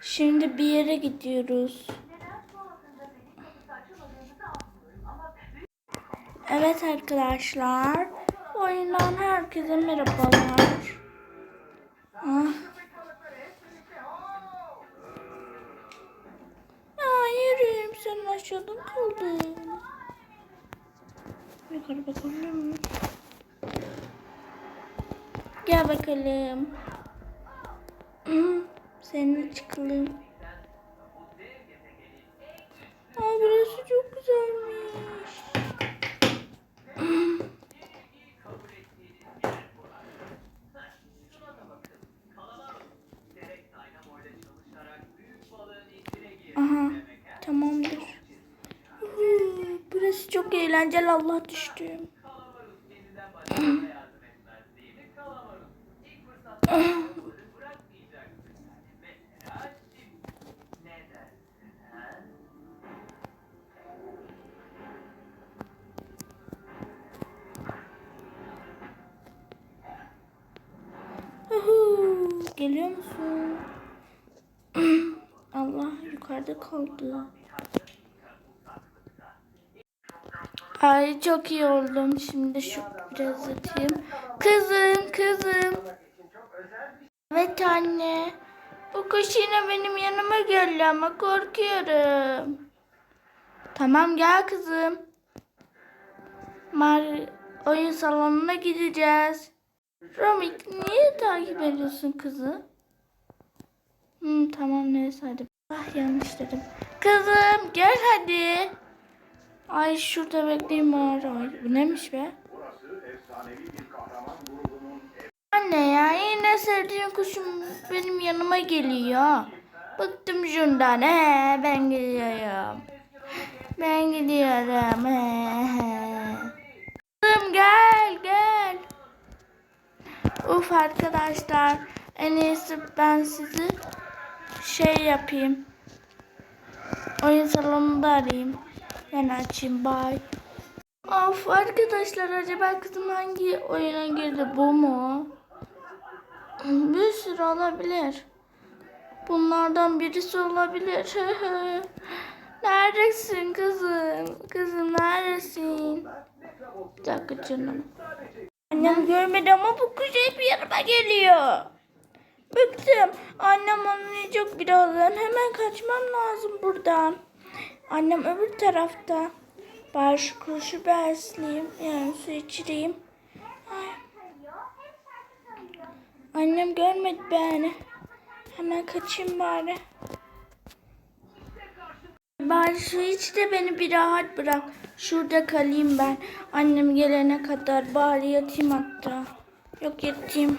Şimdi bir yere gidiyoruz. Evet arkadaşlar. Oyundan herkese merhabalar. Ah. Ya yürüyeyim sen aşağıdan kaldın. Yukarı bakabilir miyim? Gel bakalım. Hı, Seninle çıkalım. Aa burası çok güzelmiş. Aha tamamdır. Burası çok eğlenceli Allah düştüm. Geliyor musun? Allah yukarıda kaldı. Ay çok iyi oldum. Şimdi şu biraz atayım. Kızım, kızım. Evet anne. Bu kuş yine benim yanıma geldi ama korkuyorum. Tamam gel kızım. Mar oyun salonuna gideceğiz. Romik niye takip ediyorsun kızı? Hmm, tamam neyse hadi. Ah yanlış dedim. Kızım gel hadi. Ay şurada bekleyeyim bari. Ay, bu neymiş be? Anne ya yine sevdiğim kuşum benim yanıma geliyor. Bıktım şundan. He, ben gidiyorum. Ben gidiyorum. He. Kızım gel gel. Uf arkadaşlar en iyisi ben sizi şey yapayım. Oyun salonunda arayayım. Ben açayım bye. Of arkadaşlar acaba kızım hangi oyuna girdi bu mu? Bir sürü olabilir. Bunlardan birisi olabilir. neredesin kızım? Kızım neredesin? Bir dakika canım. Annem görmedi ama bu kuş hep yanıma geliyor. Bıktım. Annem anlayacak birazdan. Hemen kaçmam lazım buradan. Annem öbür tarafta. Bari şu kuşu besleyeyim. Yani su içireyim. Ay. Annem görmedi beni. Hemen kaçayım bari. Bari şu iç de beni bir rahat bırak. Şurada kalayım ben. Annem gelene kadar bari yatayım hatta. Yok yatayım.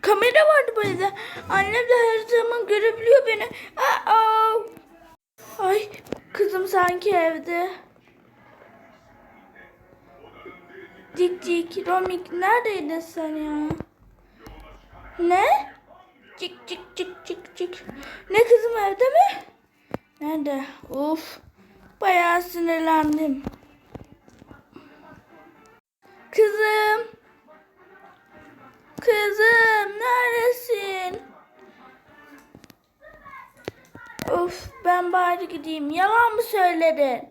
Kamera vardı burada. Annem de her zaman görebiliyor beni. Aa! Ay kızım sanki evde. Dik dik Romik neredeydin sen ya? Ne? Cik cik cik cik cik. Ne kızım evde mi? Nerede? Of. Bayağı sinirlendim. Kızım. Kızım neredesin? Of ben bari gideyim. Yalan mı söyledin?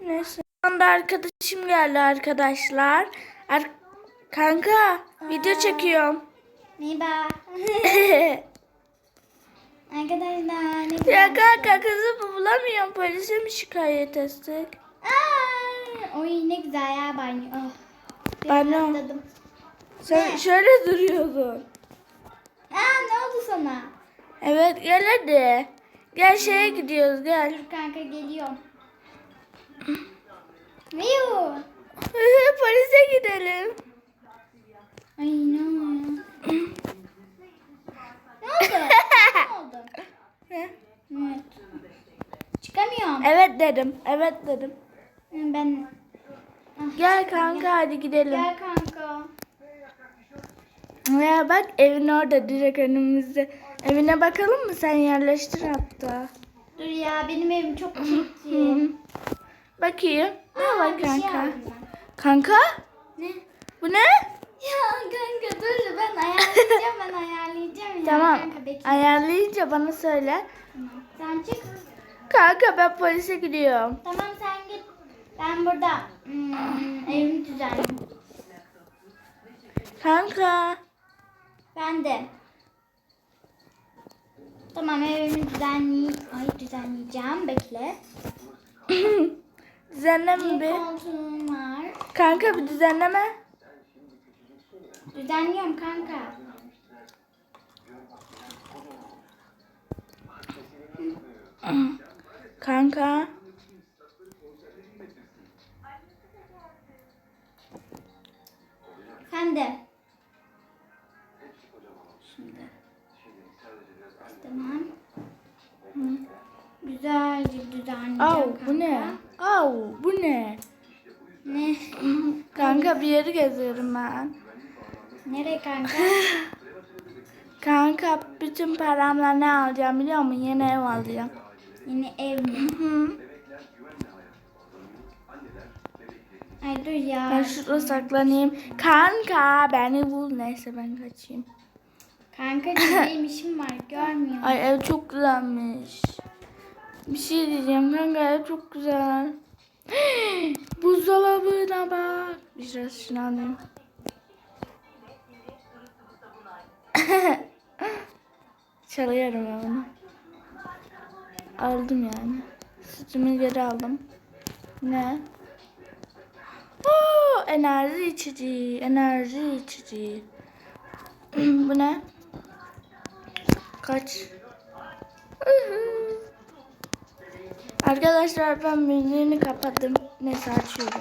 Neyse. Şu anda arkadaşım geldi arkadaşlar. Ar- Kanka video çekiyorum. Merhaba. Arkadaşlar ne ya kanka kızı bulamıyorum. Polise mi şikayet etsek? Aa, oy ne güzel ya banyo. Oh. Banyo. rahatladım. Sen Ne? şöyle duruyordun. Aa ne oldu sana? Evet gel hadi. Gel şeye gidiyoruz gel. Dur kanka geliyorum. Viu. Polise gidelim. Ay ne oluyor? ne oldu? ne oldu? Ne? Evet. Çıkamıyorum. Evet dedim. Evet dedim. Ben Ah, Gel kanka hadi gidelim. gel kanka. Ya bak evin orada direkt önümüzde. Evine bakalım mı? Sen yerleştir hatta. Dur ya benim evim çok küçük. Hı. Bakayım. Ne Aa, var şey kanka? aldım ben. Kanka? Ne? Bu ne? Ya kanka dur ben ayarlayacağım ben ayarlayacağım ya. Tamam. Kanka bekle. Ayarlayınca bana söyle. Tamam. Sen çık. Kanka ben polise gidiyorum. Tamam sen git. Ben burada hmm, evimi düzenleyeyim. Kanka. Ben de. Tamam evimi düzenley Ay düzenleyeceğim. Bekle. Düzenleme Bir bir. koltuğum var. Kanka bir düzenleme. Düzenliyorum kanka. Kanka. Sen de. Tamam. Güzelce düzenleyeceğim Au kanka. bu ne? Au bu ne? Ne? Kanka bir yeri geziyorum ben. Nereye kanka? Kanka bütün paramla ne alacağım biliyor musun? Yeni ev alacağım. Yine ev mi? Hı. Ay dur ya. Ben şurada saklanayım. Kanka beni bul. Neyse ben kaçayım. Kanka benim işim var görmüyor. Ay ev çok güzelmiş. Bir şey diyeceğim kanka ev çok güzel. Buzdolabına bak. Biraz şunu alayım. Çalıyorum ben bunu. Aldım yani. Sütümü geri aldım. Ne? Oo, enerji içici, enerji içici. Bu ne? Kaç? Arkadaşlar ben müziğini kapattım. Neyse açıyorum.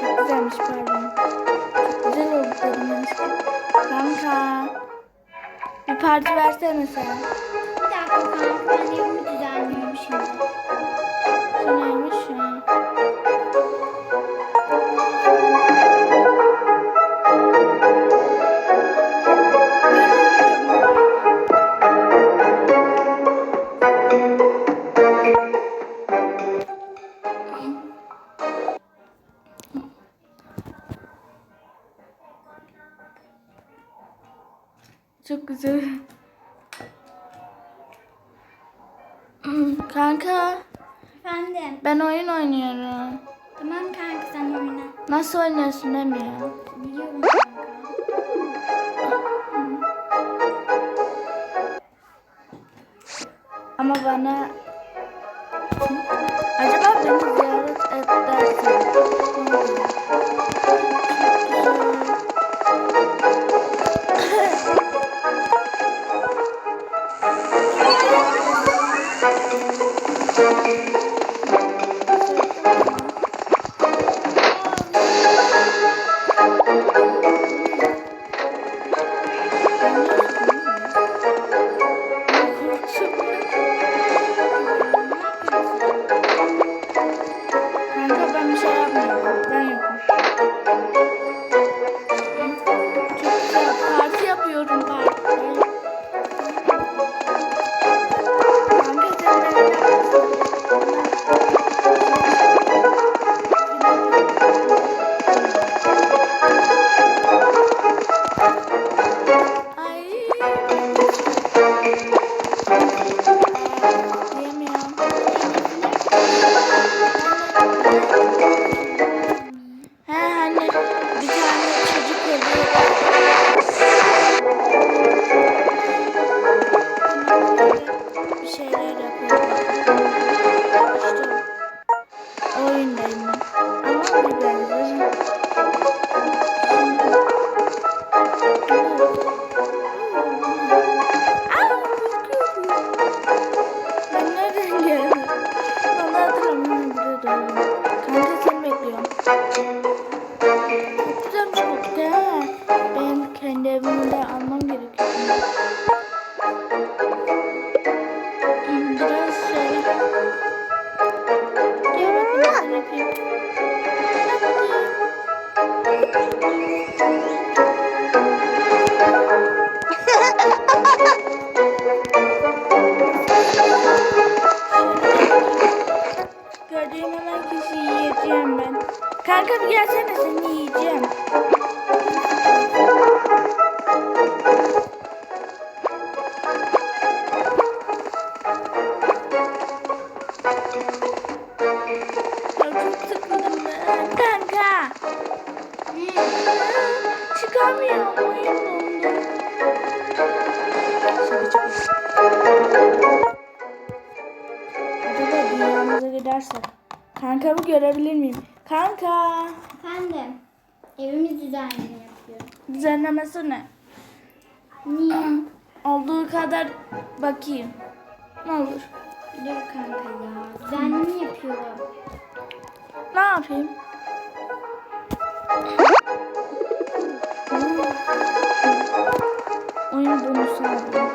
Çok güzelmiş pardon. Çok güzel oldu dedim. Kanka. Bir parti versene sen. Bir dakika kanka ben evimi düzenliyorum şimdi. Efendim. Ben oyun oynuyorum. Tamam kanka sen oyna. Nasıl oynuyorsun demiyor. Biliyorum kanka. Ama bana... Acaba beni ziyaret edersin. Bir şeyler gelsene seni yiyeceğim. Gidersek. Kankamı görebilir miyim? Kanka. Efendim. Evimiz düzenli yapıyor. Düzenlemesi ne? Niye? Olduğu kadar bakayım. Ne olur. Yok kanka ya. Düzenli yapıyorum. Ne yapayım? Oyun bonusu aldım.